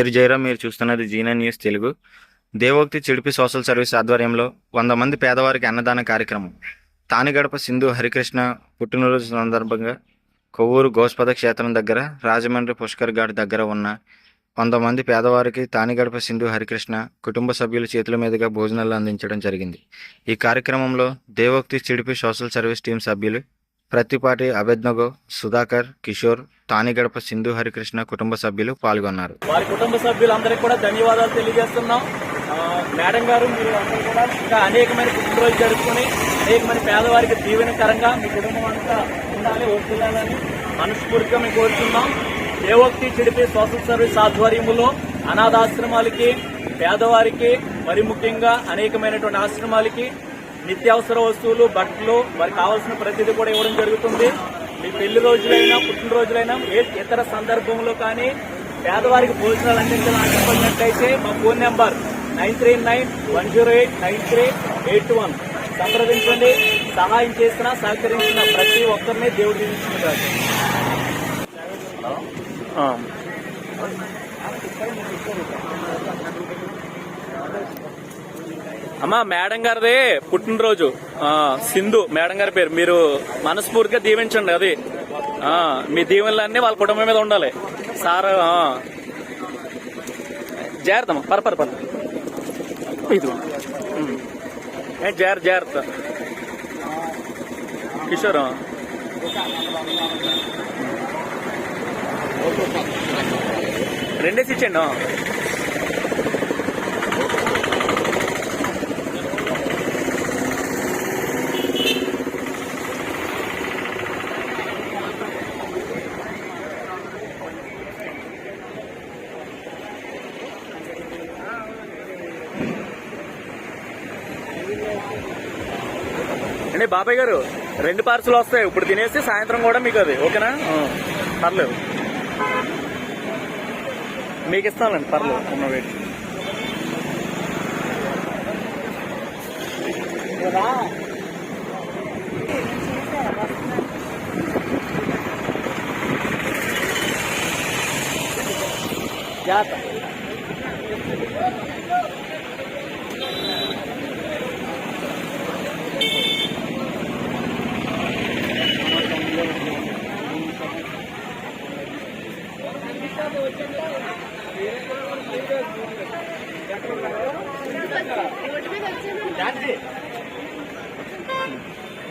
పేరు జయరాం మీరు చూస్తున్నది జీనా న్యూస్ తెలుగు. దేవోక్తి చిడిపి సోషల్ సర్వీస్ ఆధ్వర్యంలో వంద మంది పేదవారికి అన్నదాన కార్యక్రమం. తానిగడప సింధు హరికృష్ణ పుట్టినరోజు సందర్భంగా కొవ్వూరు గోస్పద క్షేత్రం దగ్గర రాజమండ్రి పుష్కర్ ఘాట్ దగ్గర ఉన్న వంద మంది పేదవారికి తానిగడప సింధు హరికృష్ణ కుటుంబ సభ్యుల చేతుల మీదుగా భోజనాలు అందించడం జరిగింది. ఈ కార్యక్రమంలో దేవోక్తి చిడిపి సోషల్ సర్వీస్ టీం సభ్యులు ప్రతిపాటి అభెజ్ఞగో సుధాకర్ కిషోర్ తానిగడప సింధు హరికృష్ణ కుటుంబ సభ్యులు పాల్గొన్నారు. వారి కుటుంబ సభ్యులందరికీ కూడా ధన్యవాదాలు తెలియజేస్తున్నాం. మేడం గారు మీరు అందరూ కూడా ఇంకా అనేకమైన పుట్టినరోజు జరుపుకుని అనేకమైన పేదవారికి దీవెనకరంగా మీ కుటుంబం అంతా ఉండాలి వర్తిల్లాలని మనస్ఫూర్తిగా మేము కోరుతున్నాం దేవోక్తి చెడిపి సోషల్ సర్వీస్ ఆధ్వర్యంలో అనాథాశ్రమాలకి పేదవారికి మరి ముఖ్యంగా అనేకమైనటువంటి ఆశ్రమాలకి నిత్యావసర వస్తువులు బట్టలు వారికి కావాల్సిన ప్రతిదీ కూడా ఇవ్వడం జరుగుతుంది. మీ పెళ్ళి రోజులైనా పుట్టినరోజులైనా ఏ ఇతర సందర్భంలో కానీ పేదవారికి భోజనాలు అందించాలని అనుకున్నట్లయితే మా phone number nine three nine one zero eight nine three eight one. సంప్రదించండి. సహాయం చేసిన సహకరించిన ప్రతి ఒక్కరిని దేవుడు దీవించుకుంటారు అమ్మా మేడం గారిది పుట్టినరోజు. సింధు మేడం గారి పేరు. మీరు మనస్ఫూర్తిగా దీవించండి అది. మీ దీవెనలన్నీ వాళ్ళ కుటుంబం మీద ఉండాలి. సార్ ఆ. జాగ్రత్త పర్ పర పర పర ఇది ఏ జాగ్రత్త జాగ్రత్త. కిషోర్ రెండేసి ఇచ్చేయండి ఆ. అండి బాబాయ్ గారు రెండు పార్సల్ వస్తాయి. ఇప్పుడు తినేసి సాయంత్రం కూడా మీకు అది. ఓకేనా? పర్లేదు. మీకు ఇస్తానండి పర్లేదు. ఉన్న వెయిట్. జాగ్రత్త.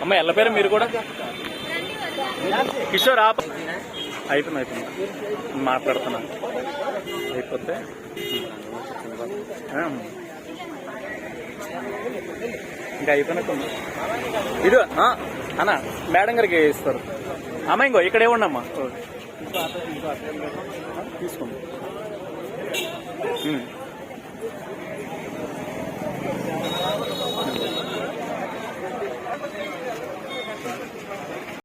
అమ్మ ఎల్ల పేరు మీరు కూడా? కిషోర్. ఆప అయిపోయింది అయిపోయింది. మాట్లాడుతున్నా. అయిపోతే ఇంకా అయిపోయినట్టుంది ఇది అన్న మేడం గారికి ఇస్తారు. అమ్మ ఇంకో ఇక్కడే ఉండమ్మా తీసుకోండి